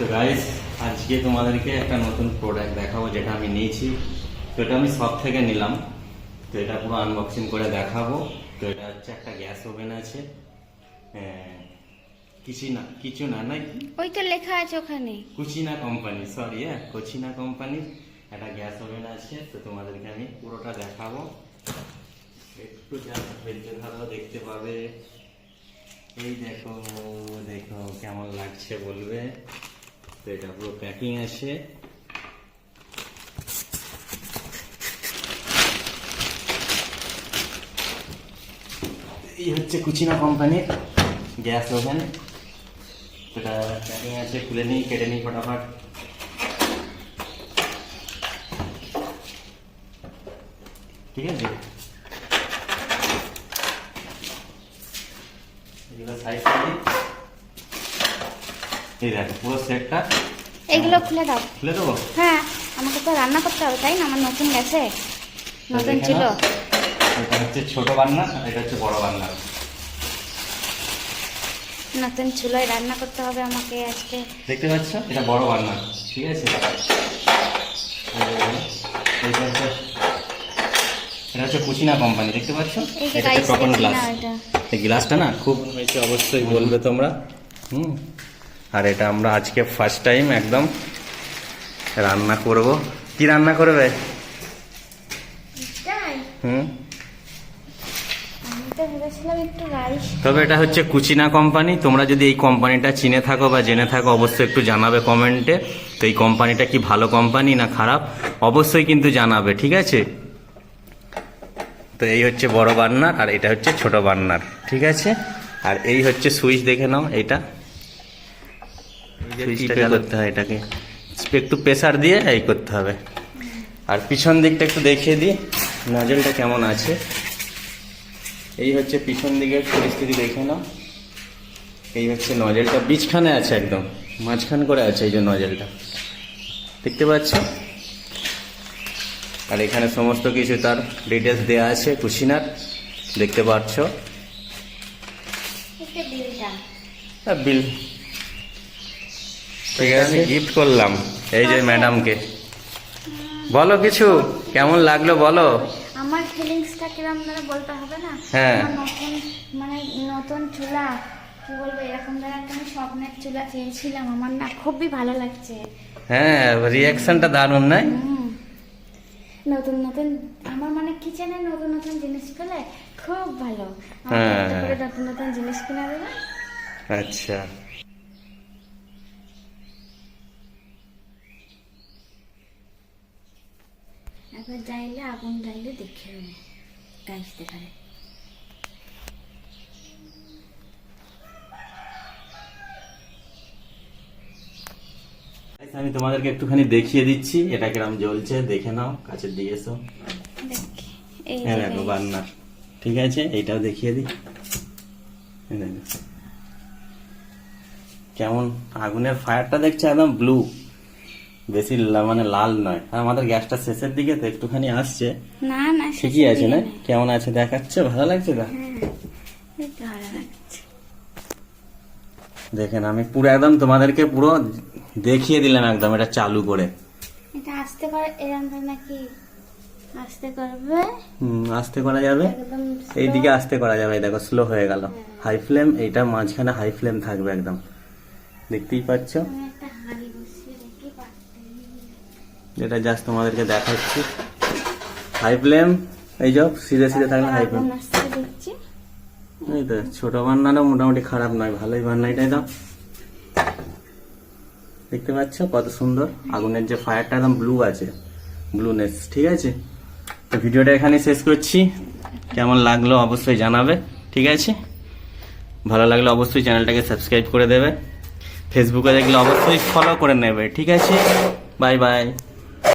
তো গাইস আজকে তোমাদেরকে একটা নতুন প্রোডাক্ট দেখাবো যেটা আমি নিয়েছি। তো এটা আমি সব থেকে নিলাম। তো এটা পুরো আনবক্সিং করে দেখাবো। তো এটা হচ্ছে একটা গ্যাস ওভেন আছে। হ্যাঁ, কিছু না কিছু না নাই ওই তো লেখা আছে ওখানে। কুচিনা কোম্পানি সরি হ্যাঁ কুচিনা কোম্পানির একটা গ্যাস ওভেন আছে। তো তোমাদেরকে আমি পুরোটা দেখাবো। একটু ধৈর্য ধরো দেখতে পাবে। এই দেখো দেখো কেমন লাগছে বলবে। তো এটা পুরো প্যাকিং আছে। এই হচ্ছে কুচিনা কোম্পানির গ্যাস ওভেন। সেটা প্যাকিং আছে, খুলে নিই, কেটে নিই ফটাফট। ঠিক আছে? এগুলো সাইজ করে এই দেখো পুরো সেটটা এগুলো খুলে দাও। খুলে দেবো? হ্যাঁ আমাকে তো রান্না করতে হবে তাই না? আমার নতুন গেছে। নতুন ছিল। এটা হচ্ছে ছোট বান্না আর এটা হচ্ছে বড় বান্না। নতুন চুলোয় রান্না করতে হবে আমাকে আজকে। দেখতে পাচ্ছ? এটা বড় বান্না ঠিক আছে? এই হচ্ছে এটা হচ্ছে কুচিনা কোম্পানি দেখতে পাচ্ছ? এটা প্রপার গ্লাস এই গ্লাসটা না খুব হয়েছে অবশ্যই বলবে তোমরা। হুম। আর এটা আমরা আজকে ফার্স্ট টাইম একদম রান্না করব। কি রান্না করবে? হুম? তবে এটা হচ্ছে কুচিনা কোম্পানি। তোমরা যদি এই কোম্পানিটা চিনে থাকো বা জেনে থাকো অবশ্যই একটু জানাবে কমেন্টে তো এই কোম্পানিটা কি ভালো কোম্পানি না খারাপ। অবশ্যই কিন্তু জানাবে ঠিক আছে? তো এই হচ্ছে বড় বার্নার আর এটা হচ্ছে ছোট বার্নার ঠিক আছে? আর এই হচ্ছে সুইচ দেখে নাও এইটা। সুইচটা করতে হয় এটাকে। একটু প্রেসার দিয়ে এই করতে হবে। আর পিছন দিকটা একটু দেখিয়ে দিই নজলটা কেমন আছে। এই হচ্ছে পিছন দিকের পরিস্থিতি দেখে নাও। এই হচ্ছে নজেলটা বিছখানে আছে একদম মাঝখান করে আছে এই যে নজেলটা দেখতে পাচ্ছ? আর এখানে সমস্ত কিছু তার ডিটেলস দেওয়া আছে কুশিনার দেখতে পাচ্ছ? এটা বিল ঠিক আছে? গিফট করলাম। এই যে ম্যাডামকে বলো কিছু কেমন লাগল বলো? আমার ফিলিংসটা কিরম ধরে বলতে হবে না? হ্যাঁ। নতুন মানে নতুন চুলা কি বলব এরকম ধরে একটা আমি স্বপ্নের চুলা চেয়েছিলাম। আমার না খুবই ভালো লাগছে। হ্যাঁ রিয়াকশনটা দারুণ নাই? হুম। নতুন নতুন আমার মানে কিচেনে নতুন নতুন জিনিস পেলে খুব ভালো। হ্যাঁ। নতুন নতুন জিনিস কিনে দেবে। আচ্ছা। একবার যাইলে আগুন যাইলে দেখে নেবে। গাইস দেখালে আমি তোমাদেরকে একটুখানি দেখিয়ে দিচ্ছি। এটা কিরম জ্বলছে দেখে নাও কাছের দিকে এসো। হ্যাঁ দেখো। বান্নার। ঠিক আছে? এইটাও দেখিয়ে দিই। দেখো। কেমন? আগুনের ফায়ারটা দেখছে একদম ব্লু বেশি মানে লাল নয়। আর আমাদের গ্যাসটা শেষের দিকে তো একটুখানি আসছে। না না ঠিকই আছে না? কেমন আছে? দেখাচ্ছে? ভালো লাগছে না। হ্যাঁ দেখেন আমি পুরো একদম তোমাদেরকে পুরো দেখিয়ে দিলাম একদম এটা চালু করে। এটা আসতে করে এরকম নাকি আসতে করবে? হুম আস্তে করা যাবে? এইদিকে আস্তে করা যাবে দেখো স্লো হয়ে গেল। হাই ফ্লেম এইটা মাঝখানে হাই ফ্লেম থাকবে একদম। দেখতেই পাচ্ছ? যেটা জাস্ট তোমাদেরকে দেখাচ্ছি। হাই ফ্লেম এই যে সিধে সিধে থাকলে হাই ফ্লেম এই তো ছোট বান্নাটা মোটামুটি খারাপ নয় ভালোই বান্না এটাই দাও। দেখতে পাচ্ছ কত সুন্দর? আগুনের যে ফায়ারটা একদম ব্লু আছে ব্লুনেস ঠিক আছে? তো ভিডিওটা এখানে শেষ করছি। কেমন লাগল অবশ্যই জানাবে ঠিক আছে? ভালো লাগলে অবশ্যই চ্যানেলটাকে সাবস্ক্রাইব করে দেবে। ফেসবুকে দেখলে অবশ্যই ফলো করে নেবে ঠিক আছে? Bye bye